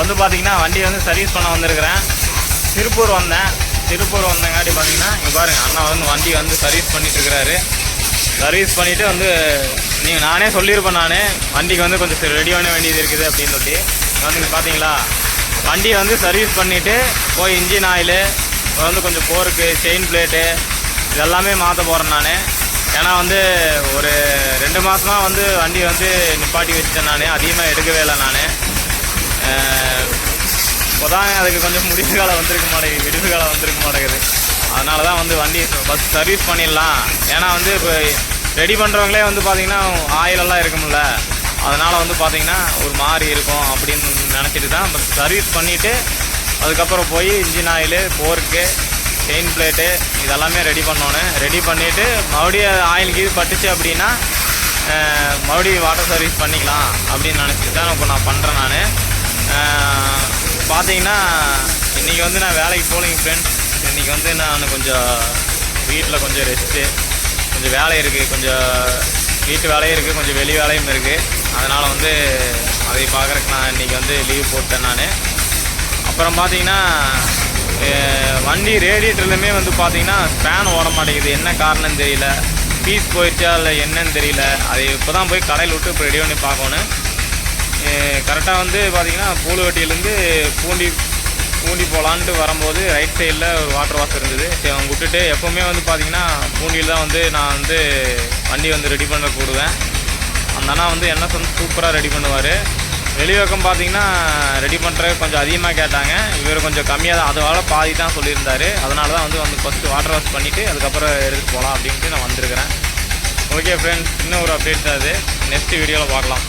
வந்து பார்த்திங்கன்னா வண்டி வந்து சர்வீஸ் பண்ண வந்திருக்கிறேன். திருப்பூர் வந்தேன். திருப்பூர் வந்தங்காட்டி பார்த்திங்கன்னா இங்கே பாருங்கள் அண்ணா வந்து வண்டி வந்து சர்வீஸ் பண்ணிட்டுருக்கிறாரு சர்வீஸ் பண்ணிவிட்டு வந்து நீங்கள் நானே சொல்லியிருப்பேன் நான். வண்டிக்கு வந்து கொஞ்சம் ரெடி பண்ண வேண்டியது இருக்குது அப்படின்னு சொல்லி. வந்து பார்த்தீங்களா வண்டியை வந்து சர்வீஸ் பண்ணிவிட்டு போய் இன்ஜின் ஆயிலு வந்து கொஞ்சம் போருக்கு செயின் பிளேட்டு இதெல்லாமே மாற்ற போகிறேன் நான். ஏன்னா வந்து ஒரு ரெண்டு மாதமாக வந்து வண்டி வந்து நிப்பாட்டி வச்சுட்டேன் நான். அதிகமாக எடுக்கவே இல்லை நான். இப்போதான் அதுக்கு கொஞ்சம் முடிவு காலம் வந்திருக்க மாட்டேங்குது விடுவு காலம் வந்திருக்க மாட்டேங்குது. அதனால தான் வந்து வண்டி ஃபஸ்ட் சர்வீஸ் பண்ணிடலாம். ஏன்னா வந்து இப்போ ரெடி பண்ணுறவங்களே வந்து பார்த்திங்கன்னா ஆயிலெல்லாம் இருக்கும்ல அதனால் வந்து பார்த்திங்கன்னா ஒரு மாதிரி இருக்கும் அப்படின்னு நினச்சிட்டு தான் சர்வீஸ் பண்ணிவிட்டு அதுக்கப்புறம் போய் engine oil fork chain plate இதெல்லாமே ரெடி பண்ணணும் ரெடி பண்ணிவிட்டு மறுபடியும் ஆயில் கீது பட்டுச்சு அப்படின்னா மறுபடியும் வாட்டர் சர்வீஸ் பண்ணிக்கலாம் அப்படின்னு நினச்சிட்டு தான் இப்போ நான் பண்ணுறேன் நான். பார்த்தீங்கன்னா இன்றைக்கி வந்து நான் வேலைக்கு போகலைங்க ஃப்ரெண்ட்ஸ் இன்றைக்கி வந்து நான் கொஞ்சம் வீட்டில் கொஞ்சம் ரெஸ்ட்டு கொஞ்சம் வேலை இருக்குது கொஞ்சம் வீட்டு வேலையும் இருக்குது கொஞ்சம் வெளி வேலையும் இருக்குது அதனால் வந்து அதை பார்க்குறக்கு நான் இன்றைக்கி வந்து லீவ் போட்டேன் நான். அப்புறம் பார்த்தீங்கன்னா வண்டி ரேடியேட்டர்லையுமே வந்து பார்த்தீங்கன்னா ஸ்பேன் ஓட மாட்டேங்குது. என்ன காரணம்னு தெரியல. பீஸ் போயிடுச்சா இல்லை என்னன்னு தெரியல. அதை இப்போ தான் போய் கடையில் விட்டு இப்போ ரெடி பண்ணி பார்க்கணும் கரெக்டாக வந்து பார்த்தீங்கன்னா பூலுவட்டியிலேருந்து பூண்டி பூண்டி போகலான்ட்டு வரும்போது ரைட் சைடில் ஒரு வாட்டர் வாஷ் இருந்தது. சரி அவங்க விட்டுட்டு எப்போவுமே வந்து பார்த்தீங்கன்னா பூண்டியில் தான் வந்து நான் வந்து வண்டி வந்து ரெடி பண்ண கூடுவேன். அந்த அண்ணா வந்து என்ன சொன்ன சூப்பராக ரெடி பண்ணுவார். வெளிவக்கம் பார்த்தீங்கன்னா ரெடி பண்ணுறது கொஞ்சம் அதிகமாக கேட்டாங்க. இவர் கொஞ்சம் கம்மியாக தான் அதோட பாதி தான் சொல்லியிருந்தார். அதனால தான் வந்து வந்து ஃபஸ்ட்டு வாட்டர் வாஷ் பண்ணிவிட்டு அதுக்கப்புறம் எடுத்துகிட்டு போகலாம் அப்படின்ட்டு நான் வந்திருக்கிறேன். ஓகே ஃப்ரெண்ட்ஸ் இன்னும் ஒரு அப்டேட் தான் அது நெக்ஸ்ட் வீடியோவில் பார்க்கலாம்.